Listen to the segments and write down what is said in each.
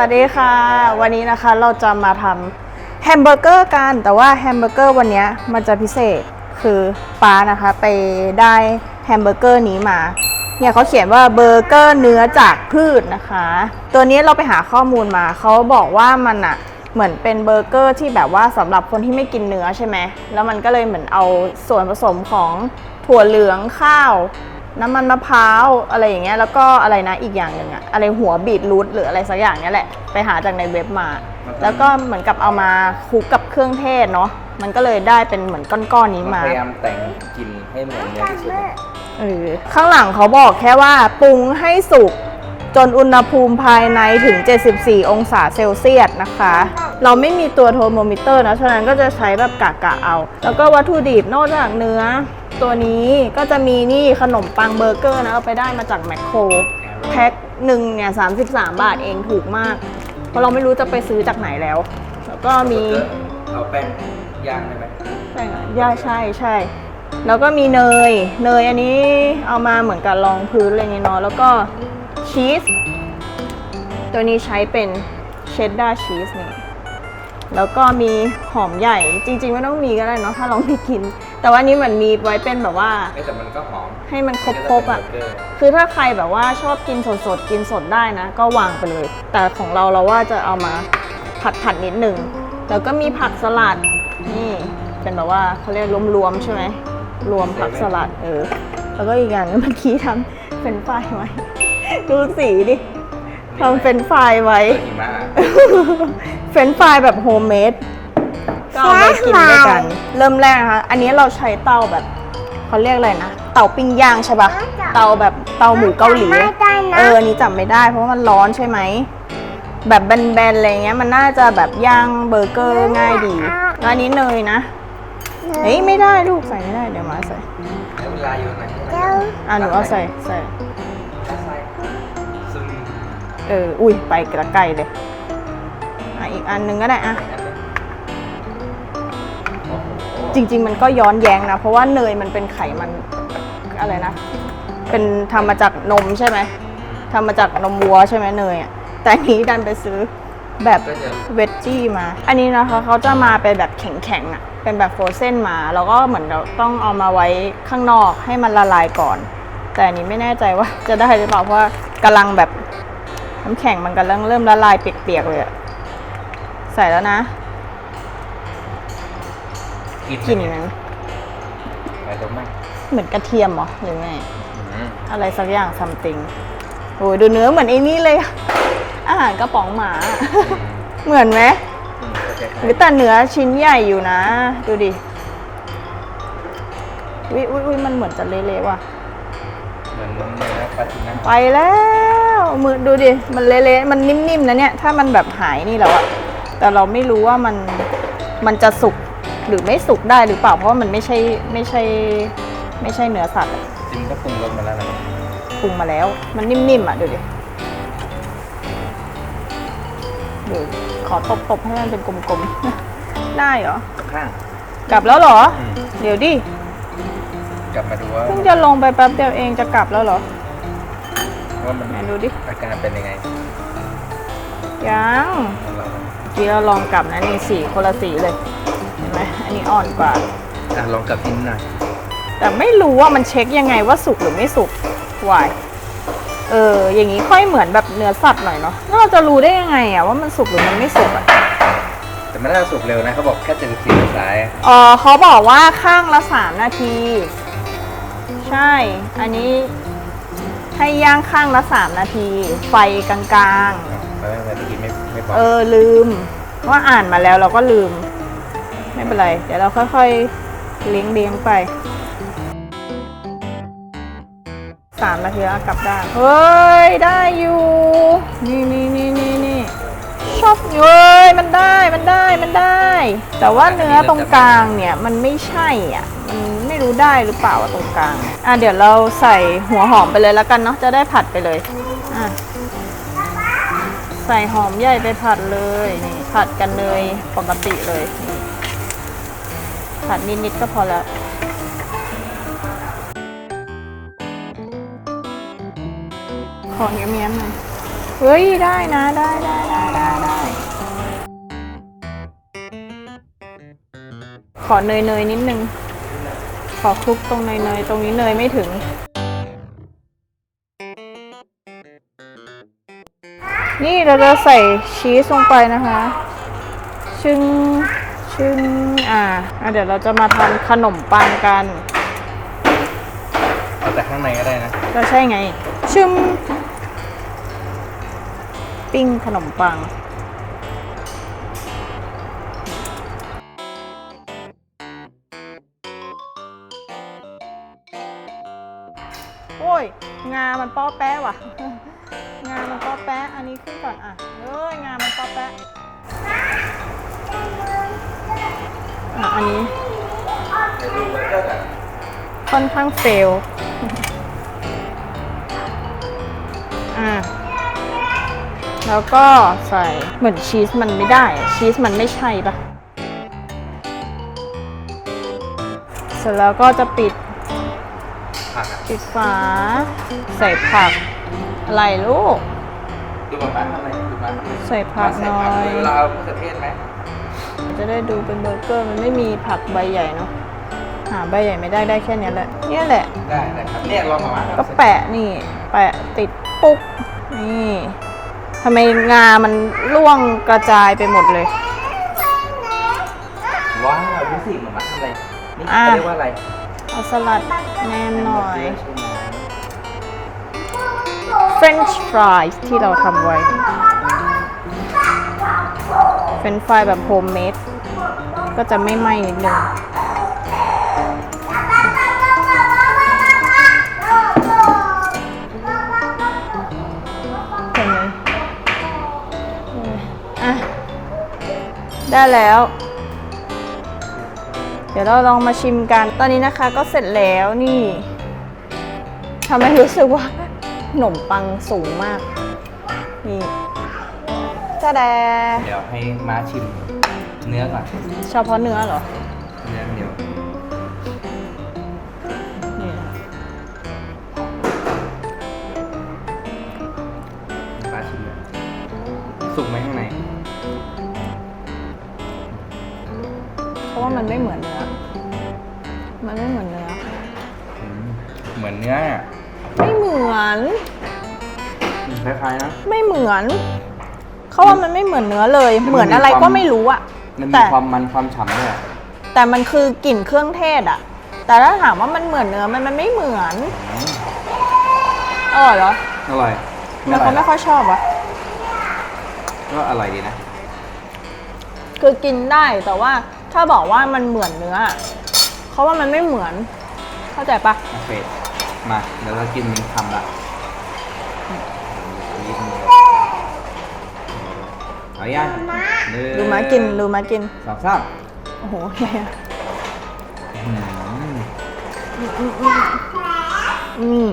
วัสดีค่ะ วันนี้นะคะเราจะมาทำแฮมเบอร์เกอร์กัน แต่ว่าแฮมเบอร์เกอร์วันเนี้ยมันจะพิเศษคือป้านะคะไปได้แฮมเบอร์เกอร์นี้มา เนี่ยเขาเขียนว่าเบอร์เกอร์เนื้อจากพืชนะคะ ตัวนี้เราไปหาข้อมูลมา เขาบอกว่ามันอะเหมือนเป็นเบอร์เกอร์ที่แบบว่าสำหรับคนที่ไม่กินเนื้อใช่ไหม แล้วมันก็เลยเหมือนเอาส่วนผสมของถั่วเหลืองข้าว น้ำมันมะพร้าวอะไรอย่างเงี้ยแล้วก็อะไรนะอีกอย่างหนึ่งอะอะไรหัวบีทรูทหรืออะไรสักอย่างเนี้ยแหละไปหาจากในเว็บมา แล้วก็เหมือนกับเอามาคลุกกับเครื่องเทศเนาะมันก็เลยได้เป็นเหมือนก้อนๆนี้มา พยายามแต่งกลิ่นให้เหมือนเนื้อที่สุดเออข้างหลังเขาบอกแค่ว่าปรุงให้สุกจนอุณหภูมิภายในถึง 74 องศาเซลเซียสนะคะ เราไม่มีตัวโทรโมมิเตอร์นะ ฉะนั้นก็จะใช้แบบกะกะเอา แล้วก็วัตถุดิบนอกจากเนื้อ ตัวนี้ก็จะมีนี่ขนมปังเบอร์เกอร์นะเอาไปได้มาจากแมคโครแพ็คหนึ่งเนี่ย33บาทเองถูกมาก เพราะเราไม่รู้จะไปซื้อจากไหนแล้ว แล้วก็มีเอาแป้งย่างได้ไหมใช่ค่ะย่าใช่ใช่ แล้วก็มีเนย เนยอันนี้เอามาเหมือนกับรองพื้นอะไรอย่างเงี้ยเนาะแล้วก็ชีสตัวนี้ใช้เป็นเชดดาร์ชีสนี่แล้วก็มีหอมใหญ่จริง ๆ ไม่ต้องมีก็ได้เนาะถ้าเราไม่กิน แต่ว่าอันนี้เหมือนมีไว้เป็นแบบว่า เอ้ยแต่มันก็หอมให้มันครบๆอะเบเกอร์คือถ้าใครแบบว่าชอบกินสดๆ กินสดได้นะ ก็วางไปเลย แต่ของเราเราว่าจะเอามาผัดผัดๆนิดหนึ่ง แล้วก็มีผักสลัด นี่เป็นแบบว่าเขาเรียกรวมๆใช่ไหม รวมผักสลัดเออ แล้วก็อีกอย่างหนึงเมื่อกี้ทำเป็นไฟรายไว้ ดูสีดิทำเป็นไฟรายไว้ เปิดหิมะเฟรนช์ฟรายแบบโฮมเมด ก็เอาไปกินด้วยกัน เริ่มแรกนะคะ อันนี้เราใช้เตาแบบเขาเรียกอะไรนะ เตาปิ้งย่างใช่ปะเตาแบบเตาหมูเกาหลีไม่ได้นะเอออันนี้จับไม่ได้เพราะว่ามันร้อนใช่ไหม แบบแบนๆอะไรเงี้ยมันน่าจะแบบย่างเบอร์เกอร์ง่ายดีแล้วอันนี้เนยนะ เฮ้ยไม่ได้ลูกใส่ไม่ได้เดี๋ยวมาใส่แล้วเวลาอยู่ไหนเดี๋ยวอะหนูเอาใส่ใส่ใส่ซึมเออ อุ้ยไปกระไกลเลย อะอีกอันหนึงก็ได้อะโอ้โห จริง ๆ มันก็ย้อนแย้งนะ เพราะว่าเนยมันเป็นไขมันอะไรนะ เป็นทำมาจากนมใช่ไหมทำมาจากนมวัวใช่ไหมเนยอะแต่อันนี้ดันไปซื้อแบบก็จะเวจจี้มา อันนี้นะคะเขาจะมาเป็นแบบแข็งๆอะ เป็นแบบโฟรเซนมา แล้วก็เหมือนเราต้องเอามาไว้ข้างนอกให้มันละลายก่อน แต่อันนี้ไม่แน่ใจว่า จะได้หรือเปล่าเพราะว่ากำลังแบบน้ำแข็งมันกำลังเริ่มละลายเปียกๆเลยอะใส่แล้วนะ กินกลิ่นนั้นไปตรงไหมเหมือนกระเทียมเหรอหรือไงอืมอะไรสักอย่างซัมติงโอ้ยดูเนื้อเหมือนไอ้นี่เลย อาหารกระป๋องหมา เหมือนไหมอืมก็คล้ายหรือแต่เนื้อชิ้นใหญ่อยู่นะ ดูดิวิวิวิมันเหมือนจะเละๆว่ะๆเหมือนเนื้อปลาทูน่าไปแล้วมือดูดิมันเละๆมันนิ่มๆนะเนี่ยถ้ามันแบบหายนี่แล้วอะแต่เราไม่รู้ว่ามันมันจะสุก หรือไม่สุกได้หรือเปล่าเพราะว่ามันไม่ใช่ไม่ใช่ไม่ใช่เนื้อสัตว์อะจริงก็ปรุงรสมาแล้วนะปรุงมาแล้ว มันนิ่มๆอะดูดิดูขอตบๆให้มันเป็นกลมๆ ได้เหรอ ข้างกลับแล้วเหรอ อืมเดี๋ยวดิกลับมาดูว่าเพิ่งจะลงไปแป๊บเดียวเองจะกลับแล้วเหรอว่ามันไหนดูดิอาการเป็นยังไงยังของเราทีเราลองกลับนะนี่สีคนละสีเลย เห็นไหมอันนี้อ่อนกว่า อะลองกลับทิ้งหน่อยแต่ไม่รู้ว่ามันเช็คยังไงว่าสุกหรือไม่สุกวายเออ อย่างนี้ค่อยเหมือนแบบเนื้อสัตว์หน่อยเนาะแล้วเราจะรู้ได้ยังไงอะว่ามันสุกหรือมันไม่สุกอะแต่ไม่น่าสุกเร็วนะเขาบอกแค่เจ็ดสิบสี่องศาเออเขาบอกว่าข้างละสามนาที ใช่ อันนี้ให้ย่างข้างละสามนาที ไฟกลางอ้าวแล้วทำไมเมื่อกี้ไม่ไม่บอกๆ เออลืมว่าอ่านมาแล้วเราก็ลืม ไม่เป็นไร เดี๋ยวเราค่อยๆเลี้ยงเลี้ยงไปสามนาทีแล้วกลับได้เฮ้ย ได้อยู่ นี่นี่นี่นี่นี่ชอบเฮ้ย มันได้มันได้มันได้ แต่ว่าเนื้อตรงกลางเนี่ยมันไม่ใช่อะ มันไม่รู้ได้หรือเปล่าตรงกลาง อะเดี๋ยวเราใส่หัวหอมไปเลยแล้วกันเนาะจะได้ผัดไปเลยอะใส่หอมใหญ่ไปผัดเลยนี่ผัดกันเนยปกติเลย นี่ผัดนิดๆก็พอแล้วขอเงี้ยมๆหน่อยเฮ้ย ได้นะได้ได้ได้ได้ได้ขอเนยเนยๆนิดนึง ขอคลุกตรงเนยเนยตรงนี้เนยไม่ถึงนี่เราจะใส่ชีสลงไปนะคะ ชึ่ง ชึ่งอ่าอะเดี๋ยวเราจะมาทำขนมปังกัน เอาแต่ข้างในก็ได้นะ ก็ใช่ไง ชึมปิ้งขนมปังโอ้ย งา มันป้อแป๊ะว่ะ งา มันป้อแป๊ะอันนี้ขึ้นก่อนอะเอ้ย งา มันป้อแป๊ะ อะอันนี้เดี๋ยวดูเบอร์เกอร์ก่อนค่อนข้างเฟลอะแล้วก็ใส่เหมือนชีสมันไม่ได้อะชีสมันไม่ใช่ปะเสร็จแล้วก็จะปิดผักอะปิดฝา ใส่ผัก อะไรลูก ดูแบบบ้านทำอะไรดูบ้านทำอะไรใส่ผักหน่อย เวลาเอามะเขือเทศไหม จะได้ดูเป็นเบอร์เกอร์มันไม่มีผักใบใหญ่เนาะหาใบใหญ่ไม่ได้ได้แค่เนี้ยแหละเนี่ยแหละ ได้ได้ครับเนี่ยลองมาว่าก็แปะนี่ แปะติดปุ๊กนี่ทำไมงามันร่วงกระจายไปหมดเลย ว้าวดูสิเหมือนมาทำอะไรนี่อะ เขาเรียกว่าอะไรเอาสลัดแนมหน่อยใช่ไหม French fries ที่เราทำไว้ French fry แบบโฮมเมดก็จะไม่ไหม้นิดนึงเห็นไหมอะได้แล้ว เดี๋ยวเราลองมาชิมกัน ตอนนี้นะคะก็เสร็จแล้วนี่ทำให้รู้สึกว่าขนมปังสูงมาก นี่ จ้าแดเดี๋ยวให้ม้าชิมเนื้อก่อน เฉพาะเนื้อเหรอ เนื้อเดียว นี่ม้าชิมเลยสุกไหมข้างใน เพราะว่ามันไม่เหมือนเนื้อ มันไม่เหมือนเนื้ออืมเหมือนเนื้ออะไม่เหมือนอืมคล้ายๆนะ ไม่เหมือน เขาว่ามันไม่เหมือนเนื้อเลยมันมีเหมือนอะไรความก็ไม่รู้อะมันมีแต่ความมันความฉ่ำด้วยอะแต่มันคือกลิ่นเครื่องเทศอะแต่ถ้าถามว่ามันเหมือนเนื้อมันมันไม่เหมือนอืมอร่อยเหรออร่อยแล้วเขาไม่ค่อยชอบวะก็อร่อยดีนะ คือกินได้แต่ว่าถ้าบอกว่ามันเหมือนเนื้ออะเขาว่ามันไม่เหมือน เข้าใจปะโอเค มา เดี๋ยวเรากินเป็นคำละนิดนึง เอาย่างหนึ่งดูมากินดูมากิน สองสามโอ้โหอะไรอะอืมอืม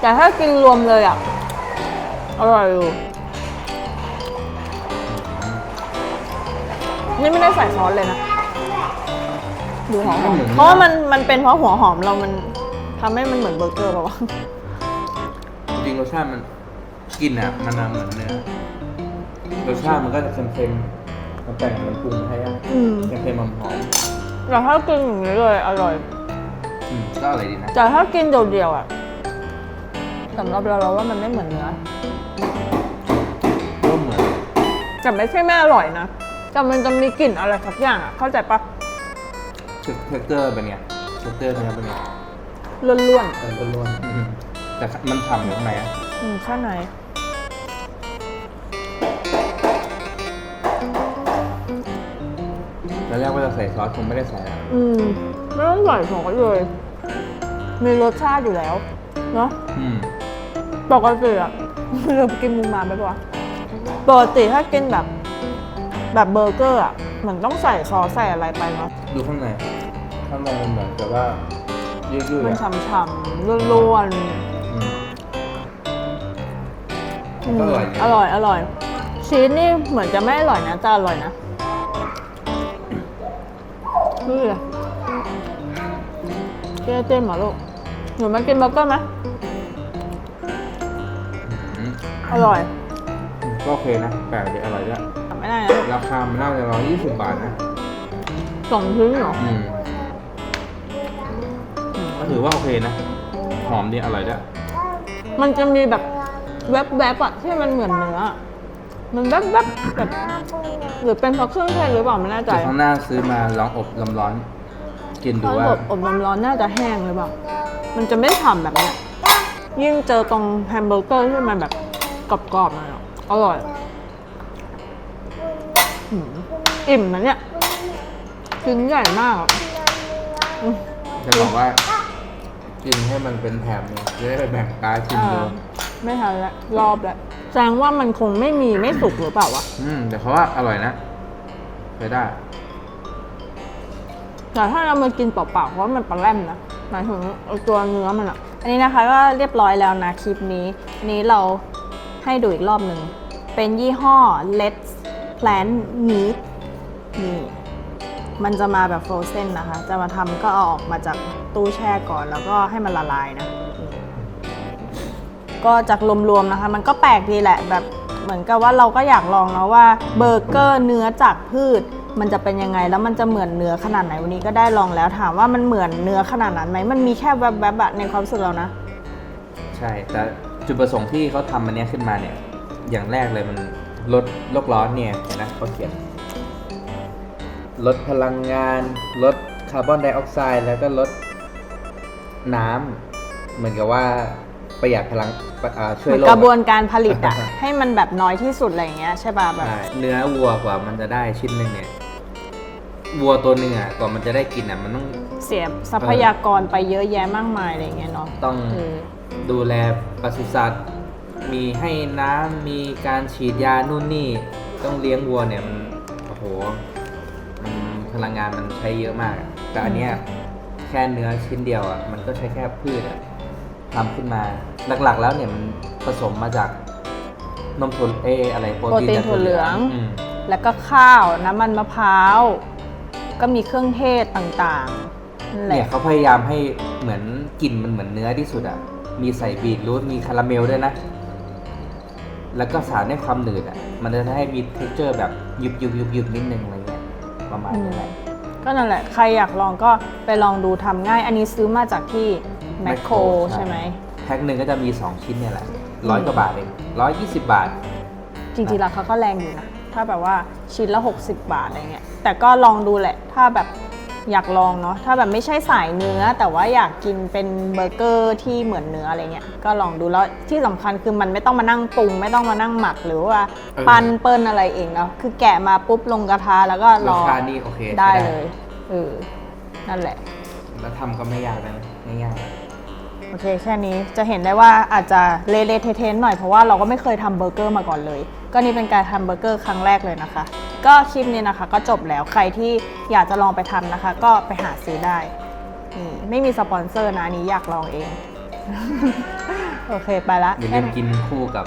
แต่ถ้ากินรวมเลยอะ อร่อยอยู่นี่ไม่ได้ใส่ซอสเลยนะ ดูหอมๆเพราะว่ามันมันเป็นเพราะหัวหอมเรามันทำให้มันเหมือนเบอร์เกอร์ป่าวะจริงๆรสชาติมันกลินอะ มันอะเหมือนเนื้อ รสชาติมันก็จะเค็มๆมันแต่งมันปรุงให้อะอืมเค็มๆหอมแต่ถ้ากินอย่างนี้เลยอร่อย ๆอืมก็อร่อยดีนะ แต่ถ้ากินเดียวๆอะสำหรับเราเราว่ามันไม่เหมือนเนื้อก็เหมือนแต่ไม่ใช่ไม่อร่อยนะแต่มันจะมีกลิ่นอะไรสักอย่างอะเข้าใจปะเท็กเจอร์เป็นไงเท็กเจอร์เนื้อเป็นไงล้วนเออก็ร่วนอืมแต่มันฉ่ำอยู่ข้างในอะๆอืมข้างใน แล้วแรกว่าจะใส่ซอสคงไม่ได้ใส่อะอืมไม่ต้องใส่ซอสเลย มีรสชาติอยู่แล้วเนาะอืมปกติอะเรากินมูมาไปปะวะปกติถ้ากินแบบ แบบเบอร์เกอร์อะเหมือนต้องใส่ซอสใส่อะไรไปเนาะดูข้างในข้างในมันเหมือนกับว่ายืดๆมันอะฉ่ำๆล้วนอืม ๆอืมก็อร่อยนะ อร่อยอร่อยชีสนี่เหมือนจะไม่อร่อยนะแต่อร่อยนะ นี่เลยเจ๊เต้นเหรอลูกหนูมากินเบอร์เกอร์ไหมอืมอร่อยก็โอเคนะแปลกดีอร่อยด้วยทำไม่ได้นะราคามันน่าจะร้อยยี่สิบบาทนะ สองชิ้นเหรออืมก็ถือว่าโอเคนะ หอมดีอร่อยด้วย มันจะมีแบบแวบๆอะที่มันเหมือนเนื้อ มันแวบๆแบบหรือเป็นเพราะเครื่องเทศหรือเปล่าไม่แน่ใจเดี๋ยวข้างหน้าซื้อมาลองอบลำร้อน กินเพดูราะว่า อบอบลมร้อนน่าจะแห้งหรือเปล่า มันจะไม่ฉ่ำแบบเนี้ยยิ่งเจอตรงแฮมเบอร์เกอร์ที่มันแบบกรอบๆหน่อยอะอร่อยหืมอิ่มนะเนี่ยชิ้นใหญ่มากอะอืม จะบอกว่า กินให้มันเป็นแถมเนี่ยจะได้ไปแบ่งกายชิมดู อ่าไม่ทันละรอบแล้ว แสดงว่ามันคงไม่มีไม่สุกหรือเปล่าวะอืมแต่เขาว่าอร่อยนะใช้ได้ แต่ถ้าเรามากินเปล่าๆเพราะว่ามันปลาแรมนะหมายถึงไอ้ตัวเนื้อมันอะอันนี้นะคะก็เรียบร้อยแล้วนะคลิปนี้อันนี้เราให้ดูอีกรอบหนึ่ง เป็นยี่ห้อ Let's Plant Meat นี่มันจะมาแบบฟร o เซนนะคะ จะมาทำก็เอาออกมาจากตู้แช่ก่อน แล้วก็ให้มันละลายนะนี่ ก็จากรวมๆนะคะ มันก็แปลกดีแหละแบบเหมือนกับว่าเราก็อยากลองเนาะว่าเบอร์เกอร์เนื้อจากพืช มันจะเป็นยังไงแล้วมันจะเหมือนเนื้อขนาดไหนวันนี้ก็ได้ลองแล้วถามว่ามันเหมือนเนื้อขนาดนั้นไหมมันมีแค่แวบๆอะในความรู้สึกเรานะ ใช่ แต่จุดประสงค์ที่เขาทำอันเนี้ยขึ้นมาเนี่ย อย่างแรกเลยมันลดโลกร้อนเนี่ยนะเขาเขียนลดพลังงาน ลดคาร์บอนไดออกไซด์แล้วก็ลดน้ำเหมือนกับว่า ประหยัดพลังอ่าช่เหวยมือนโลกกระบวนการผลิตอะอ่าให้มันแบบน้อยที่สุดอะไรอย่างเงี้ยใช่ป่ะแบบ ใช่เนื้อวัวกว่ามันจะได้ชิ้นหนึ่งเนี่ยวัวตัวหนึ่งอะกว่ามันจะได้กินอะมันต้องเสียทรัพยากรไปเยอะแยะมากมายอะไรอย่างเงี้ยเนาะต้องเออดูแลปศุสัตว์ มีให้น้ำมีการฉีดยานู่นนี่ ต้องเลี้ยงวัวเนี่ยมันโอ้โหมันพลังงานมันใช้เยอะมากอะแต่อันเนี้ยแค่เนื้อชิ้นเดียวอะมันก็ใช้แค่พืชอะ ทำขึ้นมาหลักๆ แล้วเนี่ยมันผสมมาจากนมถั่วเอออะไรโปรโปรตีนตีนจากถั่วเหลืองอืมแล้วก็ข้าวน้ำมันมะพร้าว ก็มีเครื่องเทศต่างๆนั่นแหเนี่ยละเขาพยายามให้เหมือนกลิ่นมันเหมือนเนื้อที่สุดอะมีใส่บีทรูทมีคาราเมลด้วยนะ แล้วก็สารให้ความหนืดอะ มันจะให้มีเท็กเจอร์แบบยุบยุบยุบยุบนิดนึงอะไรเงี้ยประมาณนี้แหละก็นั่นแหละ ใครอยากลองก็ไปลองดูทำง่าย อันนี้ซื้อมาจากที่ แมคโคร Macro ใช่ไหมแพ็คหนึ่งก็จะมี 2 ชิ้นเนี่ยแหละร้อยกว่าบาทเองร้อยยี่สิบบาท จริงๆราคาก็แรงอยู่นะ ถ้าแบบว่าชิ้นละ 60 บาทอะไรเงี้ยแต่ก็ลองดูแหละ ถ้าแบบอยากลองเนาะถ้าแบบไม่ใช่สายเนื้อ แต่ว่าอยากกินเป็นเบอร์เกอร์ที่เหมือนเนื้ออะไรเงี้ยก็ลองดูแล้วที่สำคัญคือมันไม่ต้องมานั่งปรุง ไม่ต้องมานั่งหมักหรือว่าเออปั้นเปิ้ลอะไรเองเนาะคือแกะมาปุ๊บลงกระทะแล้วก็รราอคานี่โอเคได้ใช้เลยเออนั่นแหละ แล้วทำก็ไม่ยากนะง่าย โอเคแค่นี้จะเห็นได้ว่าอาจจะเละๆเทะๆหน่อยเพราะว่าเราก็ไม่เคยทำเบอร์เกอร์มาก่อนเลย ก็นี่เป็นการทำเบอร์เกอร์ครั้งแรกเลยนะคะ ก็คลิปนี้นะคะก็จบแล้วใครที่อยากจะลองไปทำนะคะ ก็ไปหาซื้อได้นี่ไม่มีสปอนเซอร์นะอันนี้อยากลองเอง โอเคไปละๆอย่าลืมกินคู่กับ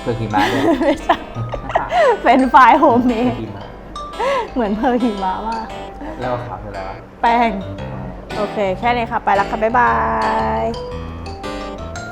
เผือกหิมะด้วยไม่ใช่เป็นไฟล์โฮมเมเผือดกหิมะเหมือนเพอร์หิมะมากแล้วขาวคืออะไรวะ แป้ง โอเค แค่นี้ค่ะ ไปแล้วค่ะ บ๊ายบาย